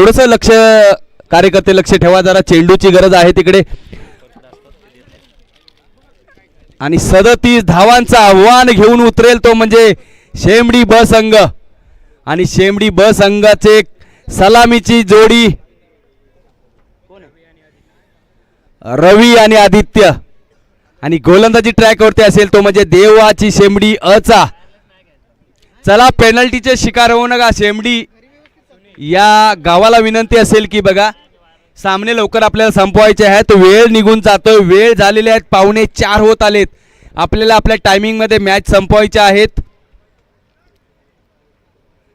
थोडस लक्ष कार्यकर्ते लक्ष ठेवा जरा चेंडूची गरज आहे तिकडे. आणि सदतीस धावांचं आव्हान घेऊन उतरेल तो म्हणजे शेमडी ब संघ आणि शेमडी ब संघाचे सलामीची जोडी रवी आणि आदित्य. आणि गोलंदाजी ट्रॅकवरती असेल तो म्हणजे देवाची शेमडी अचा. चला पेनल्टीचे शिकार होऊ नका शेमडी या गावाला विनंती असेल की बघा सामने लवकर आपल्याला संपवायचे आहेत. वेळ निघून जातोय. वेळ झालेले आहेत. पावणे चार होत आलेत. आपल्याला आपल्या टायमिंगमध्ये मॅच संपवायच्या आहेत.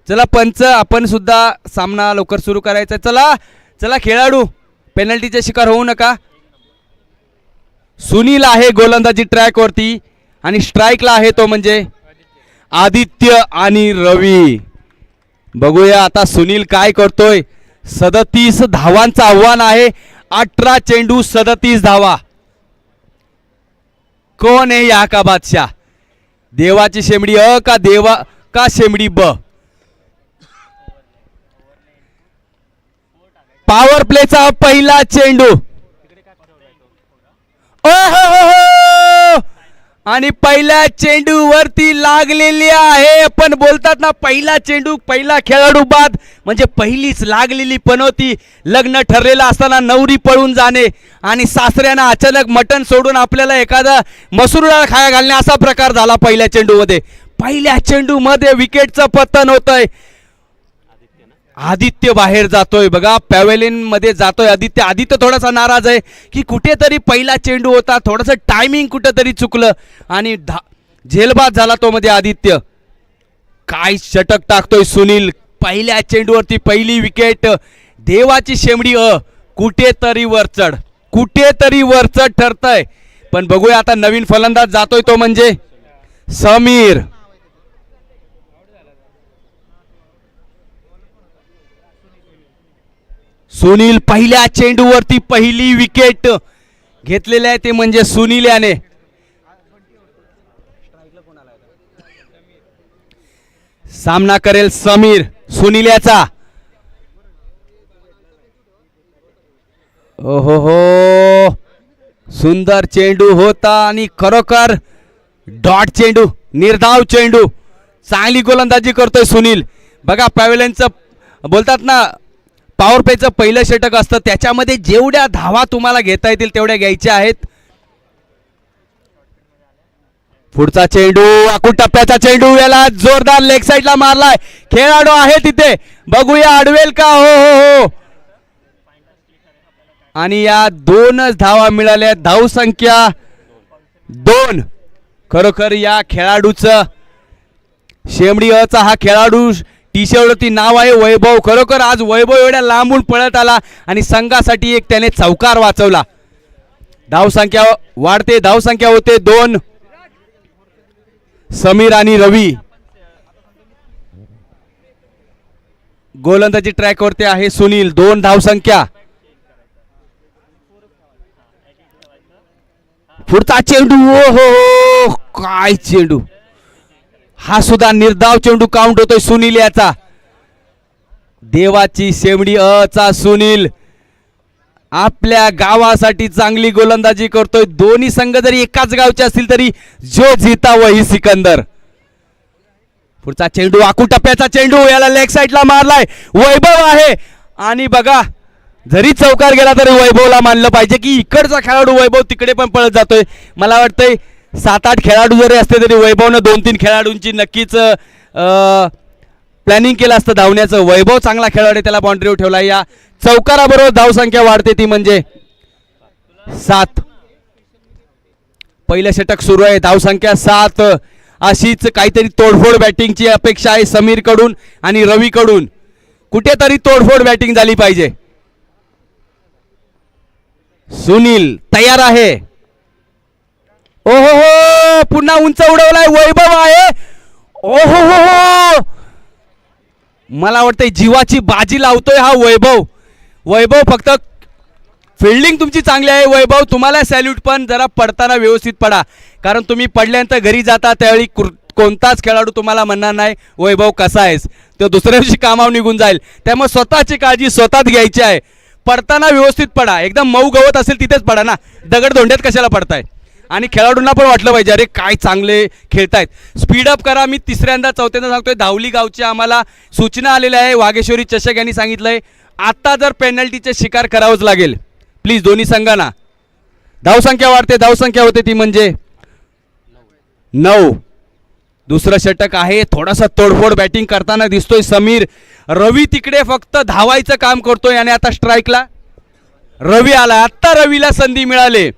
चला पंच आपण सुद्धा सामना लवकर सुरू करायचा चला चला खेळाडू पेनल्टीचे शिकार होऊ नका. सुनील आहे गोलंदाजी ट्रॅकवरती आणि स्ट्राईकला आहे तो म्हणजे आदित्य आणि रवी. बघूया आता सुनील काय करतोय. सदतीस धावांचं आव्हान आहे. अठरा चेंडू सदतीस धावा. कोण आहे या का बादशाह? देवाची शेमडी अ का देवा का शेमडी ब? पॉवर प्लेचा पहिला चेंडू. ओहो हो, हो. आणि पहिल्या चेंडू वरती लागलेली आहे. पण बोलतात ना पहिला चेंडू पहिला खेळाडू बाद. म्हणजे पहिलीच लागलेली पनोती लग्न ठरलेलं असताना नवरी पळून जाणे आणि सासऱ्यानं अचानक मटण सोडून आपल्याला एखादा मसूर डाळ खाया घालणे असा प्रकार झाला पहिल्या चेंडूमध्ये. पहिल्या चेंडूमध्ये विकेटचं पतन होतंय. आदित्य बाहेर जातोय. बघा पॅवेलिनमध्ये जातोय. आदित्य आदित्य थोडासा नाराज आहे की कुठेतरी पहिला चेंडू होता. थोडंसं टायमिंग कुठेतरी चुकलं. आणि धा झेलबाद झाला तो मध्ये आदित्य. काय षटक टाकतोय सुनील. पहिल्या चेंडूवरती पहिली विकेट देवाची शेमडी अ कुठेतरी वरचढ कुठेतरी वरचढ ठरतंय. पण बघूया आता नवीन फलंदाज जातोय तो म्हणजे समीर. सुनील पहिल्या चेंडूवरती पहिली विकेट घेतलेली आहे ते म्हणजे सुनील याने सामना करेल समीर सुनील याचा ओहो हो सुंदर चेंडू होता आणि खरोखर डॉट चेंडू निर्धाव चेंडू. चांगली गोलंदाजी करतोय सुनील. बघा पॅवेलनचं बोलतात ना पॉवर प्लेचं पहिलं षटक असतं. त्याच्यामध्ये जेवढ्या धावा तुम्हाला घेता येतील तेवढ्या घ्यायच्या आहेत. पुढचा चेंडू आकू टप्प्याचा चेंडू याला जोरदार लेग साईडला मारलाय. खेळाडू आहे तिथे बघूया अडवेल का? हो हो हो. आणि या दोनच धावा मिळाल्या. धाव संख्या दोन. खरोखर या खेळाडूचं शेमडी अचा हा खेळाडू टी शर्टवरती नाव आहे वैभव. खरोखर आज वैभव एवढ्या लांबून पळत आला आणि संघासाठी एक त्याने चौकार वाचवला. धावसंख्या वाढते धावसंख्या होते दोन. समीर आणि रवी. गोलंदाजी ट्रॅकवरती आहे सुनील. दोन धावसंख्या पुढचा चेंडू ओ हो हो काय चेंडू. हा सुद्धा निर्धाव चेंडू काउंट होतोय सुनील याचा देवाची शेमडी अचा सुनील. आपल्या गावासाठी चांगली गोलंदाजी करतोय. दोन्ही संघ जरी एकाच गावचे असतील तरी जो जिता वही सिकंदर. पुढचा चेंडू आकू टप्प्याचा चेंडू याला लेग साईडला मारलाय. वैभव आहे. आणि बघा जरी चौकार गेला तरी वैभवला मानलं पाहिजे की इकडचा खेळाडू वैभव तिकडे पण पळत जातोय. मला वाटतंय सात आठ खेळाडू जरी असते तरी वैभवनं दोन तीन खेळाडूंची नक्कीच प्लॅनिंग केलं असतं धावण्याचं. वैभव चांगला खेळाडू त्याला बाउंड्रीवर ठेवला. या चौकाराबरोबर धावसंख्या वाढते ती म्हणजे सात. पहिलं षटक सुरू आहे धावसंख्या सात. अशीच काहीतरी तोडफोड बॅटिंगची अपेक्षा आहे समीरकडून आणि रवीकडून. कुठेतरी तोडफोड बॅटिंग झाली पाहिजे. सुनील तयार आहे. ओहो हो पुन्हा उंच उडवलाय वैभव आहे. ओहो हो हो. मला वाटतंय जीवाची बाजी लावतोय हा वैभव. वैभव फक्त फिल्डिंग तुमची चांगली आहे वैभव. तुम्हाला सॅल्यूट पण जरा पडताना व्यवस्थित पडा. कारण तुम्ही पडल्यानंतर घरी जाता त्यावेळी कोणताच खेळाडू तुम्हाला म्हणणार नाही वैभव कसा आहेस. तो दुसऱ्या दिवशी कामावर निघून जाईल. त्यामुळे स्वतःची काळजी स्वतःच घ्यायची आहे. पडताना व्यवस्थित पडा. एकदम मऊ गवत असेल तिथेच पडा ना. दगड धोंड्यात कशाला पडताय? आणि खेळाडूंना पण वाटलं पाहिजे अरे काय चांगले खेळतायत. स्पीडअप करा मी तिसऱ्यांदा चौथ्यांदा सांगतोय धावली गावची आम्हाला सूचना आलेल्या आहे वाघेश्वरी चषक यांनी सांगितलंय आता जर पेनल्टीचे शिकार करावंच लागेल. प्लीज दोन्ही संघांना. धावसंख्या वाढते धावसंख्या होते ती म्हणजे नऊ. दुसरं षटक आहे थोडासा तोडफोड बॅटिंग करताना दिसतोय समीर. रवी तिकडे फक्त धावायचं काम करतोय आणि आता स्ट्राईकला रवी आला आत्ता रवीला संधी मिळाली.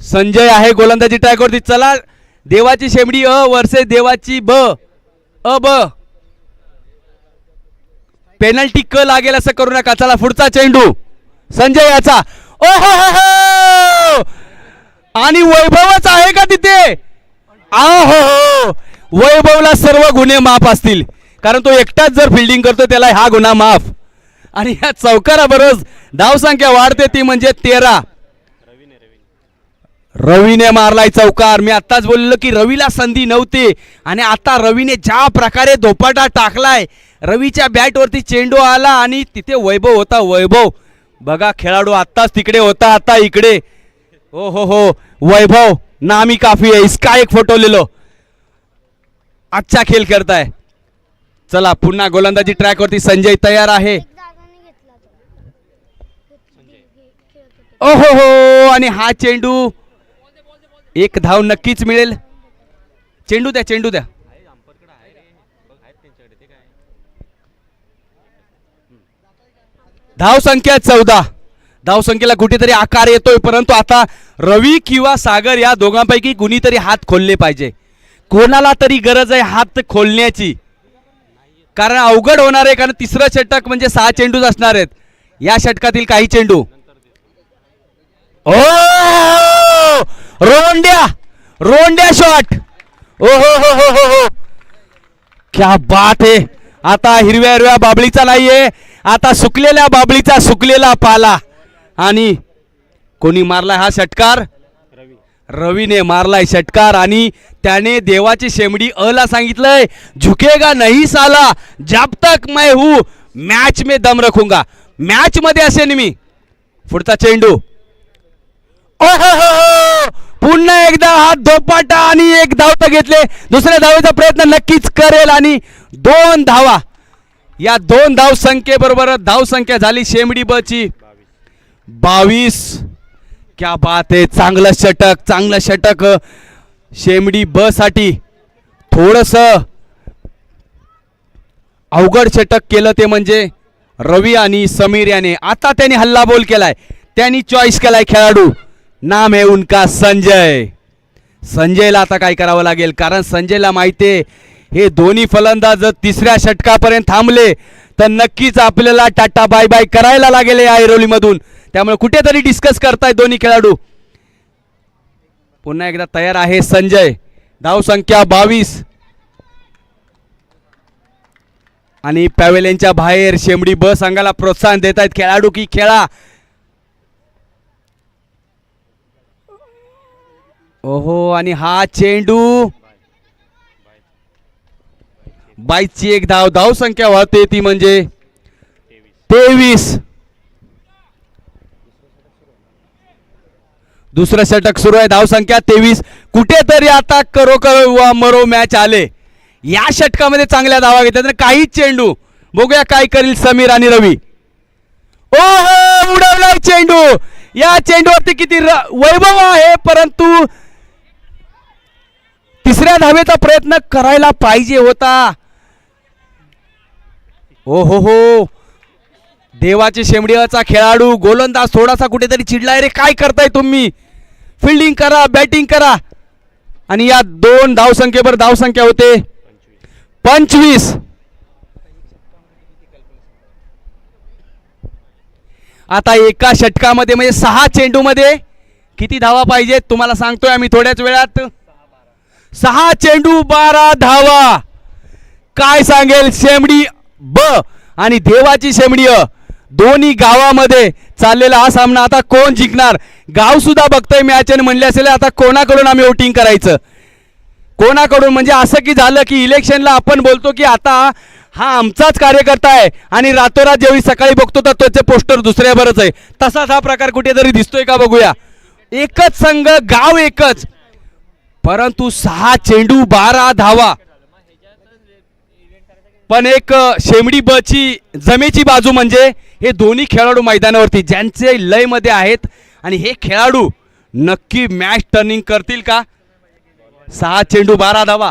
संजय आहे गोलंदाजी ट्रॅकवरती. चला देवाची शेमडी अ वर्से देवाची ब. अ ब. पेनल्टी क लागेल असं करू नका. चला पुढचा चेंडू. संजय याचा. ओ हो हो हो! आणि वैभवच आहे का तिथे? आ हो हो! वैभवला सर्व गुन्हे माफ असतील. कारण तो एकटाच जर फिल्डिंग करतो त्याला हा गुन्हा माफ. आणि या चौकाराबरोबर धावसंख्या वाढते ती म्हणजे तेरा. रवीने मारलाय चौकार. मी आत्ताच बोललो की रवीला संधी नव्हती. आणि आता रवीने ज्या प्रकारे धोपाटा टाकलाय रवीच्या बॅटवरती चेंडू आला आणि तिथे वैभव होता. वैभव बघा खेळाडू आत्ताच तिकडे होता आता इकडे. हो हो हो. वैभव नामी काफी आहे. इसका एक फोटो लिलो अच्छा खेळ करताय चला पुन्हा गोलंदाजी ट्रॅकवरती संजय तयार आहे. ओ हो हो. आणि हा चेंडू एक धाव नक्कीच मिळेल. चेंडू द्या चेंडू द्या. धाव संख्या चौदा. धाव संख्येला कुठेतरी आकार येतोय परंतु आता रवी किंवा सागर या दोघांपैकी कुणीतरी हात खोलले पाहिजे. कोणाला तरी गरज आहे हात खोलण्याची. कारण अवघड होणार आहे कारण तिसरं षटक म्हणजे सहा चेंडूच असणार आहेत. या षटकातील काही चेंडू. ओ! रोंड्या रोंड्या शॉट ओ हो हो हो हो हो. क्या बात आहे आता हिरव्या हिरव्या बाबळीचा नाहीये. आता सुकलेल्या बाबळीचा सुकलेला पाला. आणि कोणी मारलाय हा षटकार? रवीने मारलाय षटकार. आणि त्याने देवाची शेमडी अला सांगितलंय झुकेगा नाही साला जब तक मैं हूं मॅच में दम रखूंगा. मॅच मध्ये असेन मी. पुढचा चेंडू ओहो पुन्हा एकदा हा धोपाटा आणि एक धावत घेतले. दुसऱ्या धावेचा प्रयत्न नक्कीच करेल आणि दोन धावा. या दोन धाव संख्येबरोबर धाव संख्या झाली शेमडी बची बावीस. क्या बात आहे. चांगलं षटक चांगलं षटक. शेमडी ब साठी थोडस अवघड षटक केलं ते म्हणजे रवी आणि समीर याने. आता त्यांनी हल्ला बोल केलाय. त्यांनी चॉईस केलाय खेळाडू. नाम आहे उनका संजय. संजयला आता काय करावं लागेल? कारण संजयला माहिती आहे हे दोन्ही फलंदाज जर तिसऱ्या षटकापर्यंत थांबले तर नक्कीच आपल्याला टाटा बाय बाय करायला लागेल या ऐरोलीमधून. त्यामुळे कुठेतरी डिस्कस करताय दोन्ही खेळाडू. पुन्हा एकदा तयार आहे संजय. धाव संख्या बावीस. आणि पॅवेलेनच्या बाहेर शेमडी ब संघाला प्रोत्साहन देत आहेत खेळाडू की खेळा. ओहो आणि हा चेंडू. बाईची एक धाव धाव संख्या वाहते ती म्हणजे तेवीस. दुसरं षटक सुरू आहे धाव संख्या तेवीस. कुठेतरी आता करो करो वा मरो मॅच आले. या षटकामध्ये चांगल्या धावा घेतात आणि काहीच चेंडू. बघूया काय करील समीर आणि रवी. ओ हो उडवला चेंडू. या चेंडूवरती किती वैभव आहे परंतु तिसऱ्या धावेचा प्रयत्न करायला पाहिजे होता. ओ हो हो. देवाची शेमडीचा खेळाडू गोलंदाज थोडासा कुठेतरी चिडलाय रे. काय करताय तुम्ही? फिल्डिंग करा बॅटिंग करा. आणि या दोन धावसंख्येवर धावसंख्या होते. पंचवीस. आता एका षटकामध्ये म्हणजे सहा चेंडूमध्ये किती धावा पाहिजेत तुम्हाला सांगतोय आम्ही थोड्याच वेळात. सहा चेंडू बारा धावा. काय सांगेल शेमडी ब आणि देवाची शेमडी अ. दोन्ही गावामध्ये चाललेला हा सामना. आता कोण जिंकणार? गाव सुद्धा बघतोय मॅच आणि म्हणले असेल आता कोणाकडून आम्ही वोटिंग करायचं? कोणाकडून? म्हणजे असं की झालं की इलेक्शनला आपण बोलतो की आता हा आमचाच कार्यकर्ता आहे आणि रातोरात जेवढी सकाळी बघतो तर त्याचे पोस्टर दुसऱ्या बरंच आहे. तसाच हा प्रकार कुठेतरी दिसतोय का बघूया? एकच संघ गाव एकच. परंतु सहा चेंडू बारा धावा. पण एक शेमडी बची जमेची बाजू म्हणजे हे दोन्ही खेळाडू मैदानावरती ज्यांचे लयमध्ये आहेत. आणि हे खेळाडू नक्की मॅच टर्निंग करतील का? सहा चेंडू बारा धावा.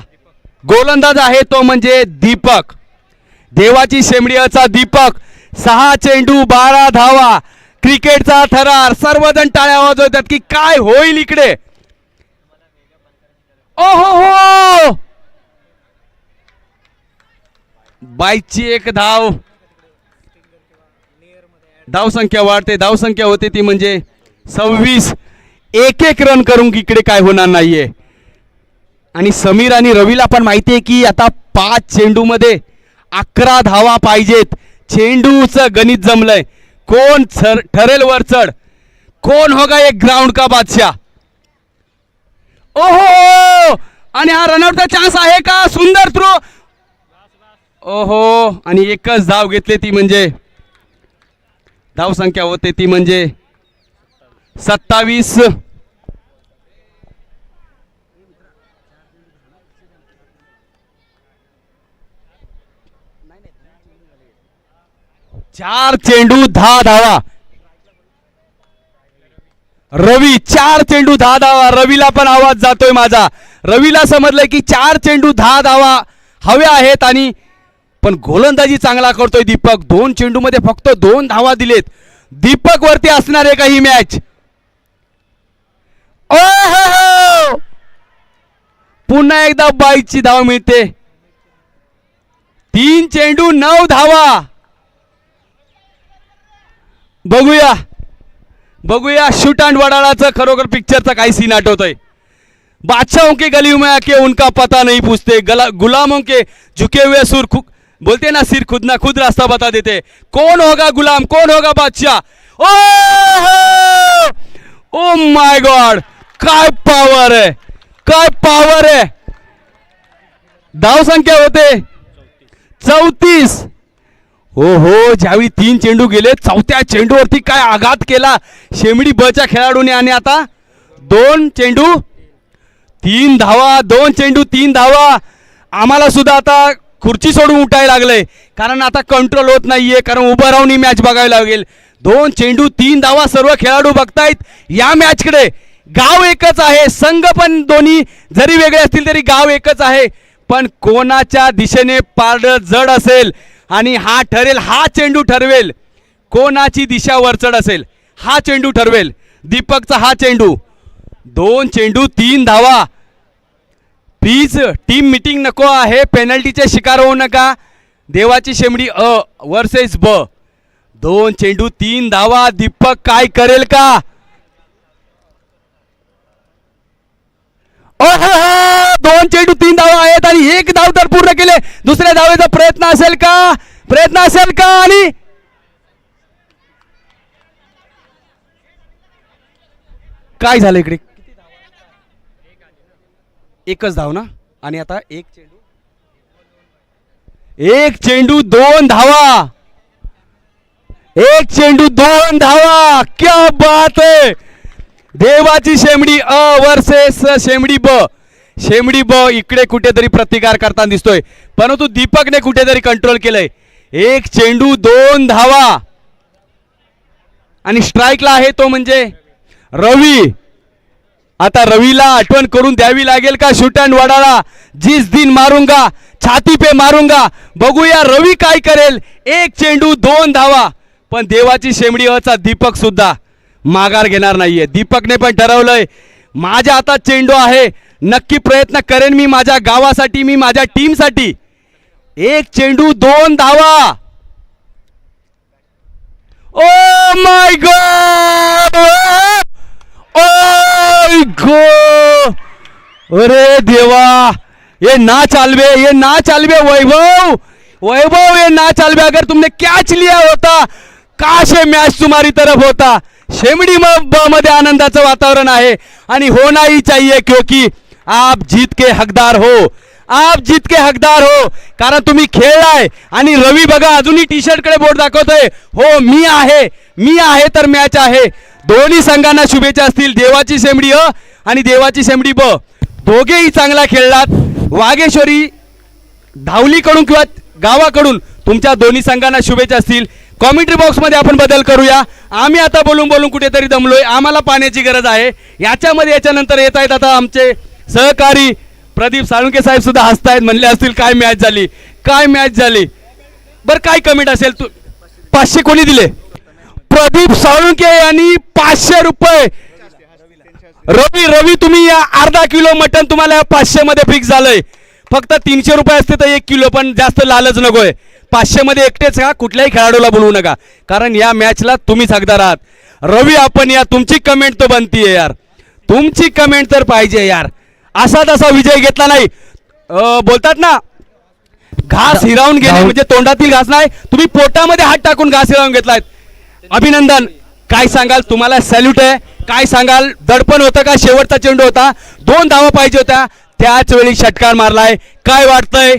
गोलंदाज आहे तो म्हणजे दीपक. देवाची शेमडीचा दीपक. सहा चेंडू बारा धावा. क्रिकेटचा थरार. सर्वजण टाळ्या वाजवतात की काय होईल इकडे ओ हो हो बाईकची एक धाव. धाव संख्या वाढते. धाव संख्या होते ती म्हणजे सव्वीस. एक एक रन करून इकडे काय होणार नाहीये. आणि समीर आणि रवीला पण माहिती आहे की आता पाच चेंडूमध्ये अकरा धावा पाहिजेत. चेंडूचं गणित जमलंय. कोण ठरेल वर चढ? कोण होगा एक ग्राउंड का बादशाह? ओहो! आणि हा रनआउटचा चान्स आहे का? सुंदर थ्रो ओहो आणि एकच धाव घेतली ती म्हणजे धाव संख्या होते ती म्हणजे सत्तावीस. चार चेंडू दहा धावा. रवी चार चेंडू दहा धावा. रवीला पण आवाज जातोय माझा. रवीला समजलंय की चार चेंडू दहा धावा हव्या आहेत आणि पण गोलंदाजी चांगला करतोय दीपक. दोन चेंडूमध्ये फक्त दोन धावा दिलेत. दीपक वरती असणार आहे का ही मॅच ओ हो पुन्हा एकदा बाईकची धाव मिळते. तीन चेंडू नऊ धावा. बघूया. बघूया शूट अँड वडाळाचं खरोखर पिक्चरचा काही सीन आठवतोय. बादशाहों के गली में आके उनका पता नहीं पूछते. गला गुलामों के झुके हुए सुर खूप बोलते ना सिर खुद ना खुद रास्ता बता देते। कौन होगा गुलाम? कौन होगा बादशाह? ओ ओ माय गॉड! काय पावर आहे काय पावर आहे धाव संख्या होते। चौतीस. हो हो ज्यावेळी तीन चेंडू गेले चौथ्या चेंडूवरती काय आघात केला? शेमडी बच्या खेळाडूने आणि आता दोन चेंडू तीन धावा दोन चेंडू तीन धावा. आम्हाला सुद्धा आता खुर्ची सोडून उठायला लागलंय. कारण आता कंट्रोल होत नाहीये कारण उभं राहून ही मॅच बघायला लागेल. दोन चेंडू तीन धावा सर्व खेळाडू बघतायत. या मॅचकडे गाव एकच आहे. संघ पण दोन्ही जरी वेगळे असतील तरी गाव एकच आहे. पण कोणाच्या दिशेने पारड जड असेल आणि हा ठरेल हा चेंडू ठरवेल. कोणाची दिशा वरचढ असेल हा चेंडू ठरवेल. दीपकचा हा चेंडू. दोन चेंडू तीन धावा. प्लीज टीम मिटिंग नको आहे पेनल्टीचे शिकार होऊ नका. देवाची शेमडी अ वर्सेस ब. दोन चेंडू तीन धावा. दीपक काय करेल का? दोन चेंडू तीन धावा आहेत आणि एक धाव तर पूर्ण केले. दुसऱ्या धावेचा प्रयत्न असेल का? प्रयत्न असेल का? आणि काय झालं इकडे? एकच धाव ना? आणि आता एक चेंडू. एक चेंडू दोन धावा. एक चेंडू दोन धावा. क्या बात आहे देवाची शेमडी अ वर्सेस शेमडी ब. शेमडी ब इकडे कुठेतरी प्रतिकार करताना दिसतोय. परंतु दीपकने कुठेतरी कंट्रोल केलंय. एक चेंडू दोन धावा. आणि स्ट्राईकला आहे तो म्हणजे रवी. आता रवीला आठवण करून द्यावी लागेल का? Shoot and Wadala. जिस दिन मारूंगा छाती पे मारूंगा. बघूया रवी काय करेल. एक चेंडू दोन धावा. पण देवाची शेमडी अचा दीपक सुद्धा माघार घेणार नाहीये. दीपकने पण ठरवलंय. माझ्या हातात चेंडू आहे. नक्की प्रयत्न करेन मी माझ्या गावासाठी मी माझ्या टीमसाठी. एक चेंडू दोन धावा. ओ माय गॉड ओ गो अरे देवा ये ना चालवे ये ना चालवे वैभव! वैभव ये ना चालवे अगर तुमने कैच लिया होता काश हे मॅच तुम्हारी तरफ होता. शेमडी म- मध्ये आनंदाचं वातावरण आहे. आणि होना ही चाहिए क्योंकि आप जीत के हकदार हो. आप जीत के हकदार हो. कारण तुम्ही खेळलाय. आणि रवी बघा अजूनही टी शर्टकडे बोट दाखवतोय. हो मी आहे. मी आहे तर मॅच आहे. दोन्ही संघांना शुभेच्छा असतील. देवाची शेंबडी अ आणि देवाची शेंबडी ब. दोघेही चांगला खेळलात. वाघेश्वरी धावलीकडून किंवा गावाकडून तुमच्या दोन्ही संघांना शुभेच्छा असतील. कॉमेंट्री बॉक्समध्ये आपण बदल करूया. आम्ही आता बोलून बोलून कुठेतरी दमलोय. आम्हाला पाण्याची गरज आहे. याच्यामध्ये याच्यानंतर येत आहेत आता आमचे सहकारी प्रदीप साळुंके साहेब सुद्धा हसतायत. म्हणले असतील काय मॅच झाली? काय मॅच झाली? बरं काय कमेंट असेल तू? पाचशे कोणी दिले? प्रदीप साळुंके यांनी पाचशे रुपये. रवी रवी तुम्ही या अर्धा किलो मटन तुम्हाला पाचशे मध्ये फिक्स झालंय. फक्त तीनशे रुपये असते तर एक किलो पण जास्त लालच नकोय. पाचशे मध्ये एकटेच का कुठल्याही खेळाडूला बोलवू नका. कारण या मॅचला तुम्हीच हकदार आहात. रवी आपण या. तुमची कमेंट तर बनतीये यार. तुमची कमेंट तर पाहिजे यार. असा तसा विजय घेतला नाही. बोलतात ना घास हिरावून गेले म्हणजे तोंडातील घास नाही. तुम्ही पोटामध्ये हात टाकून घास हिरावून घेतलाय. अभिनंदन. काय सांगाल? तुम्हाला सॅल्यूट आहे. काय सांगाल? दडपण होतं का? शेवटचा चेंडू होता. दोन धावा पाहिजे होत्या. त्याच वेळी षटकार मारलाय. काय वाटतंय?